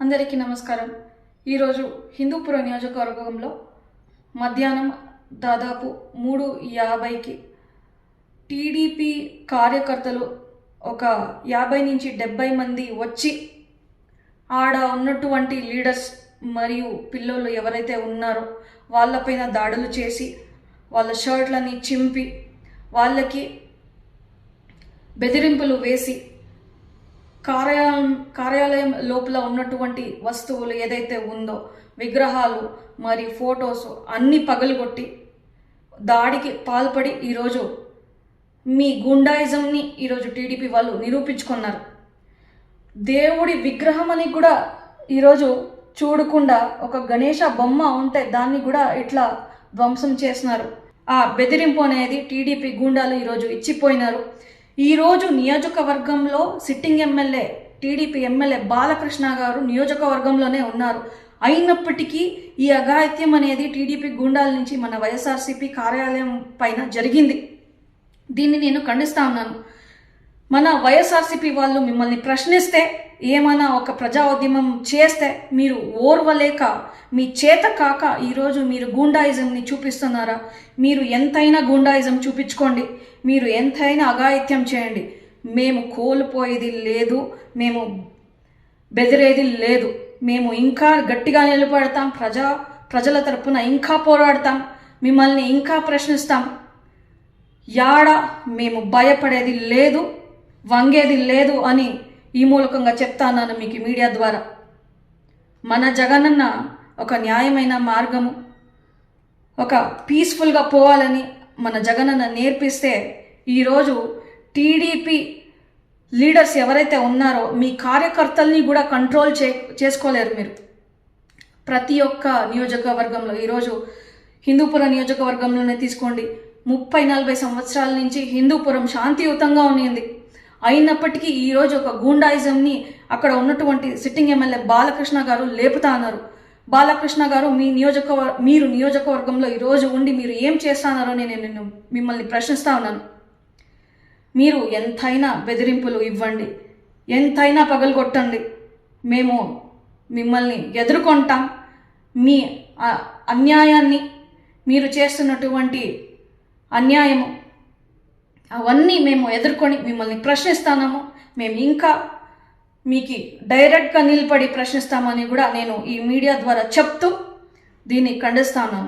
అందరికీ నమస్కారం. ఈరోజు హిందూపుర నియోజకవర్గంలో మధ్యాహ్నం దాదాపు మూడు యాభైకి టీడీపీ కార్యకర్తలు ఒక యాభై నుంచి డెబ్బై మంది వచ్చి ఆడ ఉన్నటువంటి లీడర్స్ మరియు పిల్లోళ్ళు ఎవరైతే ఉన్నారో వాళ్ళపైన దాడులు చేసి వాళ్ళ షర్ట్లని చింపి వాళ్ళకి బెదిరింపులు వేసి కార్యాలయం కార్యాలయం లోపల ఉన్నటువంటి వస్తువులు ఏదైతే ఉందో విగ్రహాలు మరి ఫొటోస్ అన్నీ పగలగొట్టి దాడికి పాల్పడి ఈరోజు మీ గుండాయిజంని ఈరోజు టీడీపీ వాళ్ళు నిరూపించుకున్నారు. దేవుడి విగ్రహం అని కూడా ఈరోజు చూడకుండా ఒక గణేష బొమ్మ ఉంటే దాన్ని కూడా ఇట్లా ధ్వంసం చేసినారు. ఆ బెదిరింపు అనేది టీడీపీ గూండాలు ఈరోజు ఇచ్చిపోయినారు. ఈరోజు నియోజకవర్గంలో sitting MLA TDP MLA Balakrishna garu నియోజకవర్గంలోనే ఉన్నారు. అయినప్పటికీ ఈ అఘాయిత్యం అనేది టీడీపీ గూండాల నుంచి మన వైఎస్ఆర్సీపీ కార్యాలయం పైన జరిగింది. దీన్ని నేను ఖండిస్తా ఉన్నాను. మన వైఎస్ఆర్సీపీ వాళ్ళు మిమ్మల్ని ప్రశ్నిస్తే ఏమైనా ఒక ప్రజా ఉద్యమం చేస్తే మీరు ఓర్వలేక మీ చేత కాక ఈరోజు మీరు గూండాయిజంని చూపిస్తున్నారా? మీరు ఎంతైనా గూండాయిజం చూపించుకోండి. మీరు ఎంతైనా అఘాయిత్యం చేయండి. మేము కోల్పోయేది లేదు. మేము బెదిరేది లేదు. మేము ఇంకా గట్టిగా నిలబడతాం. ప్రజా ప్రజల తరపున ఇంకా పోరాడతాం. మిమ్మల్ని ఇంకా ప్రశ్నిస్తాం. యాడ మేము భయపడేది లేదు. వంగేది లేదు అని ఈ మూలకంగా చెప్తాను మీకు మీడియా ద్వారా. మన జగనన్న ఒక న్యాయమైన మార్గము. ఒక పీస్ఫుల్గా పోవాలని మన జగనన్న నేర్పిస్తే ఈరోజు టీడీపీ లీడర్స్ ఎవరైతే ఉన్నారో మీ కార్యకర్తల్ని కూడా కంట్రోల్ చే చేసుకోలేరు మీరు. ప్రతి ఒక్క నియోజకవర్గంలో ఈరోజు హిందూపుర నియోజకవర్గంలోనే తీసుకోండి. ముప్పై నలభై సంవత్సరాల నుంచి హిందూపురం శాంతియుతంగా ఉన్నింది అయినప్పటికీ ఈరోజు ఒక గూండాయిజంని అక్కడ ఉన్నటువంటి సిట్టింగ్ ఎమ్మెల్యే బాలకృష్ణ గారు లేపుతా అన్నారు. బాలకృష్ణ గారు మీ నియోజకవర్ మీరు నియోజకవర్గంలో ఈరోజు ఉండి మీరు ఏం చేస్తానారో నేను నిన్ను మిమ్మల్ని ప్రశ్నిస్తా ఉన్నాను. మీరు ఎంతైనా బెదిరింపులు ఇవ్వండి. ఎంతైనా పగలగొట్టండి. మేము మిమ్మల్ని ఎదుర్కొంటాం. మీ అన్యాయాన్ని మీరు చేస్తున్నటువంటి అన్యాయము అవన్నీ మేము ఎదుర్కొని మిమ్మల్ని ప్రశ్నిస్తాము మేము ఇంకా మీకు డైరెక్ట్గా నిలబడి ప్రశ్నిస్తామని కూడా నేను ఈ మీడియా ద్వారా చెప్తూ దీన్ని ఖండిస్తాను.